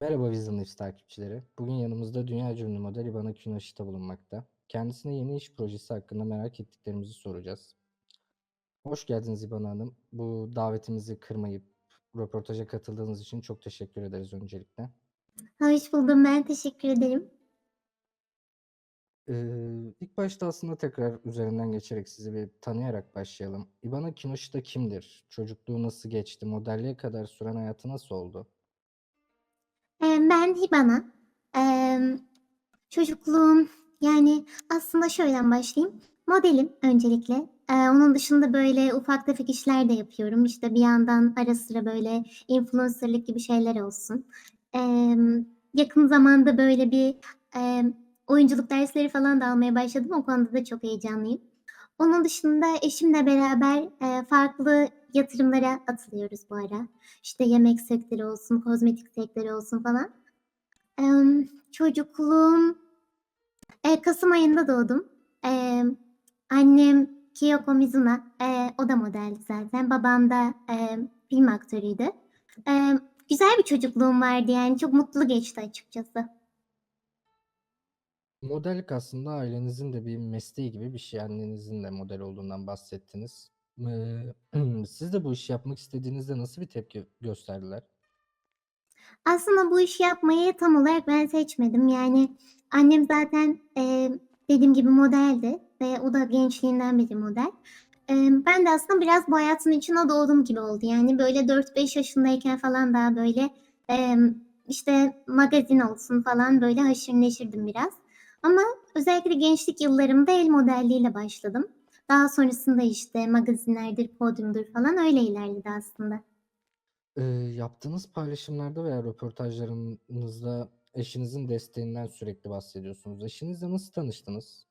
Merhaba Vision News takipçileri. Bugün yanımızda dünya ünlü model Ivana Kinoshita bulunmakta. Kendisine yeni iş projesi hakkında merak ettiklerimizi soracağız. Hoş geldiniz Ivana Hanım. Bu davetimizi kırmayıp röportaja katıldığınız için çok teşekkür ederiz öncelikle. Hoş buldum. Ben teşekkür ederim. Ee, ilk başta aslında tekrar üzerinden geçerek sizi bir tanıyarak başlayalım. Ivana Kinoshita kimdir? Çocukluğu nasıl geçti? Modelliğe kadar süren hayatı nasıl oldu? Ben Hibana. Emm, çocukluğum yani aslında şöyle başlayayım. Modelim öncelikle. Eee, onun dışında böyle ufak tefek işler de yapıyorum. İşte bir yandan ara sıra böyle influencer'lık gibi şeyler olsun. Emm, yakın zamanda böyle bir, emm, oyunculuk dersleri falan da almaya başladım. O konuda da çok heyecanlıyım. Onun dışında eşimle beraber, eee, farklı yatırımlara atılıyoruz bu ara. İşte yemek sektörü olsun, kozmetik sektörü olsun falan. Emm, çocukluğum eee, kasım ayında doğdum. Emm, annem Kyoko Mizuna, eee, o da modeldi zaten. Babam da, emm, film aktörüydü. Emm, güzel bir çocukluğum vardı yani çok mutlu geçti açıkçası. Modellik aslında ailenizin de bir mesleği gibi bir şey. Annenizin de model olduğundan bahsettiniz. Siz de bu işi yapmak istediğinizde nasıl bir tepki gösterdiler? Aslında bu işi yapmayı tam olarak ben seçmedim. Yani annem zaten, eee, dediğim gibi modeldi ve o da gençliğinden beri model. Emm, ben de aslında biraz bu hayatın içine doğdum gibi oldu. Yani böyle 4-5 yaşındayken falan daha böyle, emm, işte magazin olsun falan böyle haşır neşirdim biraz. Ama özellikle gençlik yıllarımda el modelliğiyle başladım. Daha sonrasında işte magazinlerdir, podyumdur falan öyle ilerledi aslında. Eee, yaptığınız paylaşımlarda veya röportajlarınızda eşinizin desteğinden sürekli bahsediyorsunuz. Eşinizle nasıl tanıştınız?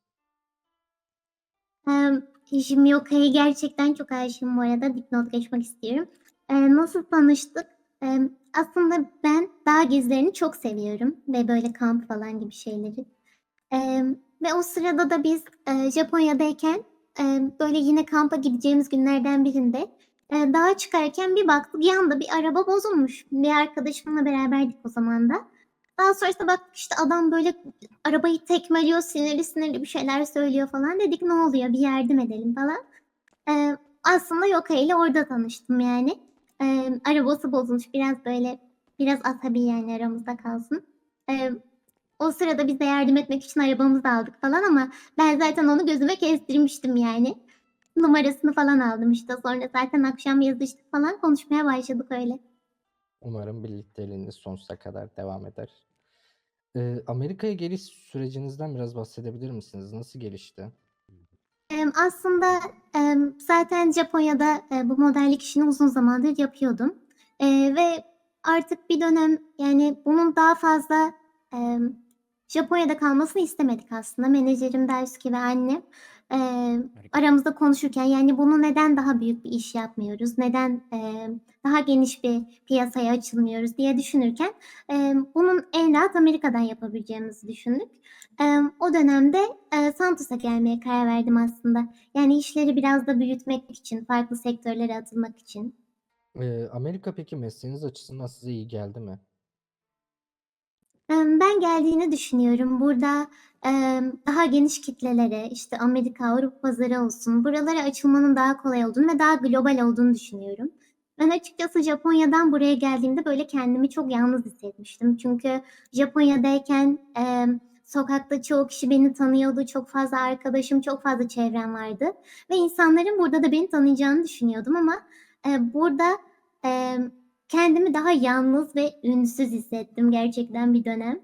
Emm, eşim Yoka'ya gerçekten çok aşığım bu arada. Dipnot geçmek istiyorum. Eee, nasıl tanıştık? Emm, aslında ben dağ gezilerini çok seviyorum ve böyle kamp falan gibi şeyleri. Emm, ve o sırada da biz, eee, Japonya'dayken, emm, böyle yine kampa gideceğimiz günlerden birinde, eee, dağa çıkarken bir baktık yanda bir araba bozulmuş. Bir arkadaşımla beraberdik o zaman da. Daha sonrasında baktık işte adam böyle arabayı tekmeliyor, sinirli sinirli bir şeyler söylüyor falan. Dedik ne oluyor bir yardım edelim falan. Eee, aslında Yoka ile orada tanıştım yani. Emm, arabası bozulmuş biraz böyle biraz asabi yani aramızda kalsın. Eee, o sırada biz de yardım etmek için arabamızı aldık falan ama ben zaten onu gözüme kestirmiştim yani. Numarasını falan aldım işte. Sonra zaten akşam yazıştık falan konuşmaya başladık öyle. Umarım birlikteliğiniz sonsuza kadar devam eder. Eee, Amerika'ya geliş sürecinizden biraz bahsedebilir misiniz? Nasıl gelişti? Emm, aslında, emm, zaten Japonya'da, eee, bu modellik işini uzun zamandır yapıyordum. Eee, ve artık bir dönem, yani, bunun daha fazla, Japonya'da kalmasını istemedik aslında. Menajerim Daisuke ve annem, Harika. aramızda konuşurken, yani, bunu neden daha büyük bir iş yapmıyoruz, neden, emm, daha geniş bir piyasaya açılmıyoruz diye düşünürken, emm, bunun en rahat Amerika'dan yapabileceğimizi düşündük. Emm, o dönemde, eee, Santos'a gelmeye karar verdim aslında. Yani işleri biraz da büyütmek için, farklı sektörlere atılmak için. Eee, Amerika peki mesleğiniz açısından size iyi geldi mi? Ben geldiğini düşünüyorum. Burada, daha geniş kitlelere, işte, Amerika, Avrupa pazarı olsun, buralara açılmanın daha kolay olduğunu ve daha global olduğunu düşünüyorum. Ben açıkçası Japonya'dan buraya geldiğimde, böyle, kendimi çok yalnız hissetmiştim. Çünkü Japonya'dayken, sokakta çoğu kişi beni tanıyordu. Çok fazla arkadaşım, çok fazla çevrem vardı ve insanların burada da beni tanıyacağını düşünüyordum ama, burada, kendimi daha yalnız ve ünsüz hissettim gerçekten bir dönem.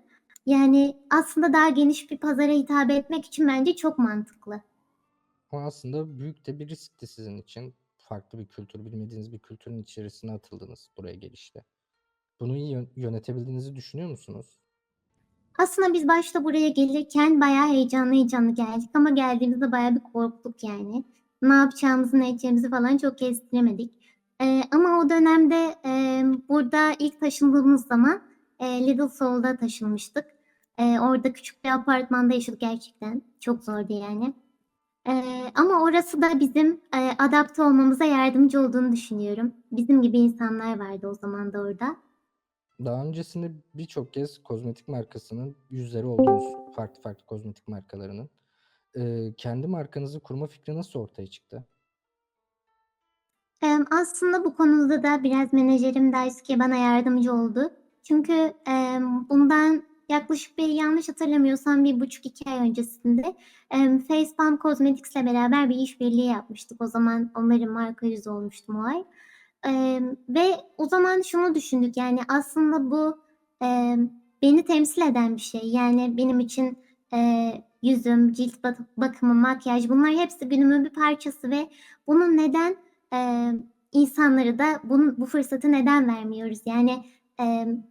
Yani, aslında daha geniş bir pazara hitap etmek için bence çok mantıklı. O aslında büyük de bir riskti sizin için. Farklı bir kültür, bilmediğiniz bir kültürün içerisine atıldınız buraya gelişle. Bunu iyi yön yönetebildiğinizi düşünüyor musunuz? Aslında biz başta buraya gelirken bayağı heyecanlı heyecanlı geldik ama geldiğimizde bayağı bir korktuk yani. Ne yapacağımızı, ne edeceğimizi falan çok kestiremedik. Eee, ama o dönemde, emm, burada ilk taşındığımız zaman, eee, Little Seoul'da taşınmıştık. Eee, orada küçük bir apartmanda yaşıyorduk gerçekten. Çok zordu yani. Eee, ama orası da bizim, eee, adapte olmamıza yardımcı olduğunu düşünüyorum. Bizim gibi insanlar vardı o zaman da orada. Daha öncesinde birçok kez kozmetik markasının yüzleri oldunuz, farklı farklı kozmetik markalarının. Eee, kendi markanızı kurma fikri nasıl ortaya çıktı? Aslında bu konuda da biraz menajerim Daisuke bana yardımcı oldu. Çünkü, bundan yaklaşık bir yanlış hatırlamıyorsam 1,5-2 ay öncesinde, emm, Facepalm Cosmetics'le beraber bir işbirliği yapmıştık. O zaman onların marka yüzü olmuştum o ay. Ve o zaman şunu düşündük, yani, aslında bu, beni temsil eden bir şey. Yani, benim için, eee, yüzüm, cilt bak bakımı, makyaj bunlar hepsi günümün bir parçası ve bunu neden, emm, insanlara da bunun bu fırsatı neden vermiyoruz? Yani, emm,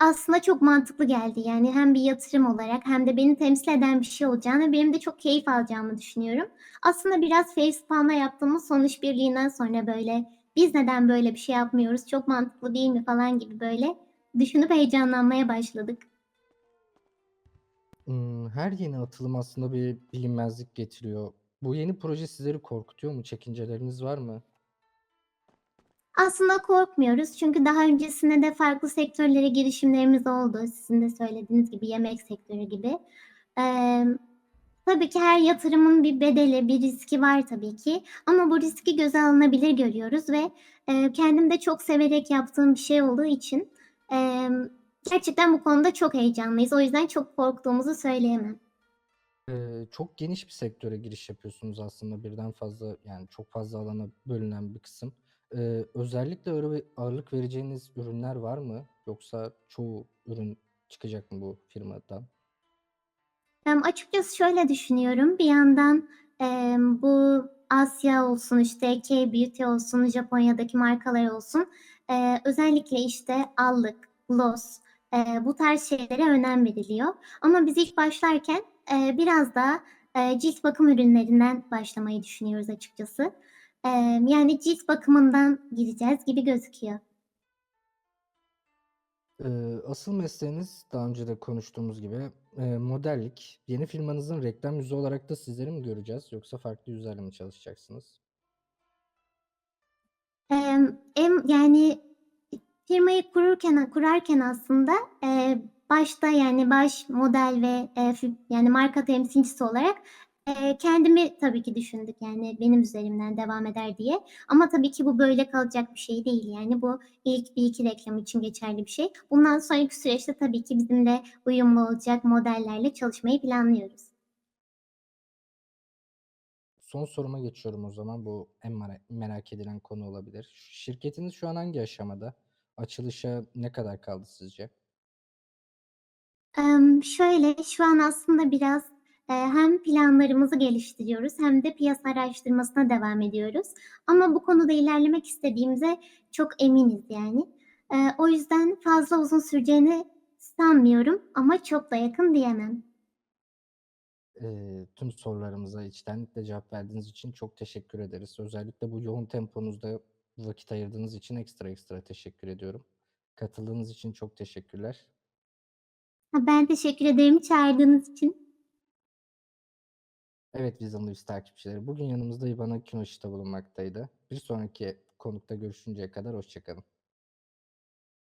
aslında çok mantıklı geldi. Yani, hem bir yatırım olarak hem de beni temsil eden bir şey olacağını benim de çok keyif alacağımı düşünüyorum. Aslında biraz Facepalm'la yaptığımız son işbirliğinden sonra, böyle, biz neden böyle bir şey yapmıyoruz, çok mantıklı değil mi falan gibi, böyle, düşünüp heyecanlanmaya başladık. Her yeni atılım aslında bir bilinmezlik getiriyor. Bu yeni proje sizleri korkutuyor mu? Çekinceleriniz var mı? Aslında korkmuyoruz çünkü daha öncesinde de farklı sektörlere girişimlerimiz oldu. Sizin de söylediğiniz gibi yemek sektörü gibi. Emm, tabii ki her yatırımın bir bedeli, bir riski var tabii ki ama bu riski göze alınabilir görüyoruz ve, eee, kendim de çok severek yaptığım bir şey olduğu için, emm, gerçekten bu konuda çok heyecanlıyız. O yüzden çok korktuğumuzu söyleyemem. Çok geniş bir sektöre giriş yapıyorsunuz aslında. Birden fazla, yani, çok fazla alana bölünen bir kısım. Eee, özellikle ağırlık vereceğiniz ürünler var mı? Yoksa çoğu ürün çıkacak mı bu firmadan? Emm, açıkçası şöyle düşünüyorum. Bir yandan, emm, bu Asya olsun, işte, K-beauty olsun, Japonya'daki markalar olsun, eee, özellikle, işte, allık, gloss, eee, bu tarz şeylere önem veriliyor. Ama biz ilk başlarken, eee, biraz daha, eee, cilt bakım ürünlerinden başlamayı düşünüyoruz açıkçası. Emm, yani, cilt bakımından gideceğiz gibi gözüküyor. Eee, asıl mesleğiniz daha önce de konuştuğumuz gibi, eee, modellik. Yeni firmanızın reklam yüzü olarak da sizleri mi göreceğiz yoksa farklı yüzlerle mi çalışacaksınız? Em yani, firmayı kururken kurarken aslında, eee, başta, yani, baş model ve, fi yani, marka temsilcisi olarak, eee, kendimi tabii ki düşündük, yani, benim üzerimden devam eder diye. Ama tabii ki bu böyle kalacak bir şey değil, yani, bu ilk 1-2 reklam için geçerli bir şey. Bundan sonraki süreçte tabii ki bizimle uyumlu olacak modellerle çalışmayı planlıyoruz. Son soruma geçiyorum o zaman. Bu en mera merak edilen konu olabilir. Şirketiniz şu an hangi aşamada? Açılışa ne kadar kaldı sizce? Şöyle, şu an aslında biraz, eee, hem planlarımızı geliştiriyoruz hem de piyasa araştırmasına devam ediyoruz. Ama bu konuda ilerlemek istediğimize çok eminiz yani. Eee, o yüzden fazla uzun süreceğini sanmıyorum ama çok da yakın diyemem. Eee, tüm sorularımıza içtenlikle cevap verdiğiniz için çok teşekkür ederiz. Özellikle bu yoğun temponuzda vakit ayırdığınız için ekstra ekstra teşekkür ediyorum. Katıldığınız için çok teşekkürler. Ben teşekkür ederim çağırdığınız için. Evet, Vision News takipçileri. Bugün yanımızda Ivana Kinoshita bulunmaktaydı. Bir sonraki konukta görüşünceye kadar hoşça kalın.